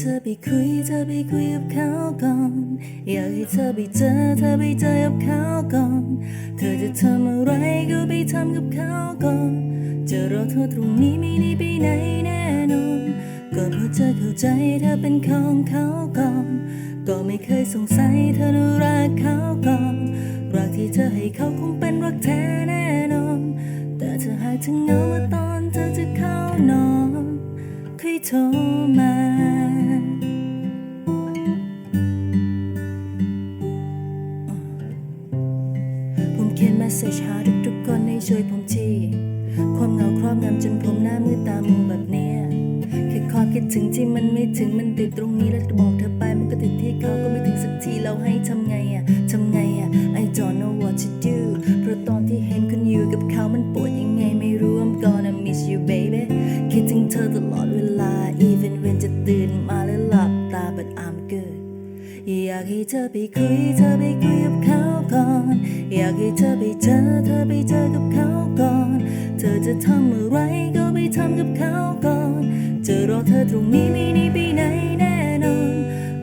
ธอไปคุยเธอไปคุยกับเขาก่อน อยากให้เธอไปเจอเธอไปเจอกับเขาก่อน เธอจะทำอะไรก็ไปทำกับเขาก่อน จะรอเธอตรงนี้ไม่ได้ไปไหนแน่นอนก็เพราะเธอเข้าใจเธอเป็นของเขาก่อน ก็ไม่เคยสงสัยเธอรักเขาก่อน รักที่เธอให้เขาคงเป็นรักแท้แน่นอน แต่เธอหากเธอเหงาตอนเธอจะเข้านอนค่อยโทรมา เขียนมาเสจหาทุกๆคนให้ช่วยผมทีความเหงาครอบงำจนผมหน้ามือตามัวแบบเนี้ยแค่ความคิดถึงที่มันไม่ถึงมันติดตรงนี้แล้วจะบอกเธอไปมันก็ติดที่เขาก็ไม่ถึงสักที ให้เธอไปคุยเธอไปคุยกับเขาก่อน อยากให้เธอไปเจอเธอไปเจอกับเขาก่อน เธอจะทำอะไรก็ไปทำกับเขาก่อน จะรอเธอตรงนี้ไม่ได้ไปไหนแน่นอน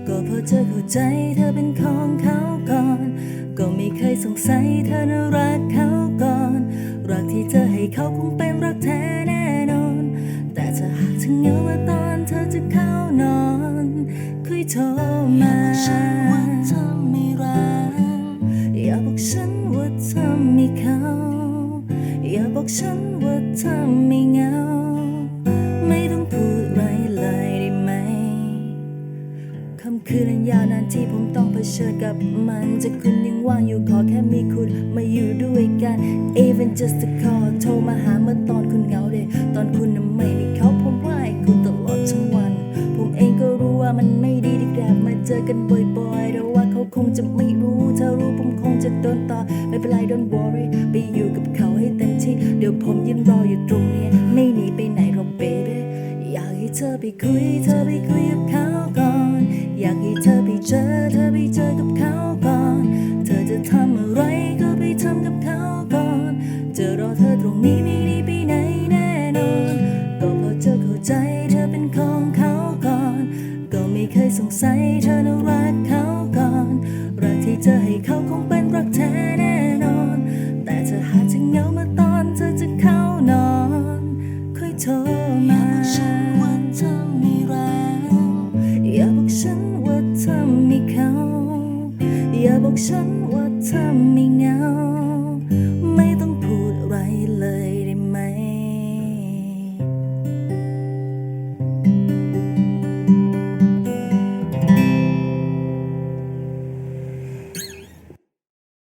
ก็เพราะเธอเข้าใจเธอเป็นของเขาก่อน ก็ไม่เคยสงสัยเธอน่ารักเขาก่อน รักที่เธอให้เขาคงเป็นรักแท้แน่นอน แต่ถ้าหากเธอเหงาเมื่อตอนเธอจะเข้านอน คุยโทรมา ฉันว่าเธอไม่เหงา ไม่ต้องพูดไรเลยได้ไหมคำคืนอันยาวนานที่ผมต้องเผชิญกับมัน จะคุณยังว่างอยู่ขอแค่มีคุณมาอยู่ด้วยกัน even just a call โทรมาหาเมื่อตอนคุณเหงาเดยตอนคุณไม่มีเขาผมว่าคุณตลอดทั้งวัน ผมเองก็รู้ว่ามันไม่ดีที่กลับมาเจอกันบ่อยๆแต่ว่าเขาคงจะไม่รู้ถ้ารู้ผมคงจะโดนต่อไม่เป็นไร don't worry ไปอยู่ ยืนรออยู่ตรงนี้ ไม่หนีไปไหนหรอก baby อยากให้เธอไปคุย เธอไปคุยกับเขาก่อน อยากให้เธอไปเจอ เธอไปเจอกับเขาก่อน เธอจะทำอะไรก็ไปทำกับเขาก่อน จะรอเธอตรงนี้ไม่ได้ไปไหนแน่นอน ก็เพราะเธอเข้าใจเธอเป็นของเขาก่อน ก็ไม่เคยสงสัยเธอน่ารักเขาก่อน รักที่เธอให้เขาคงเป็ ค่อยโทรมาอมีรักอย่าบอกฉันว่าเธอไม่เขา อย่าบอกฉันว่าเธอไม่เหงา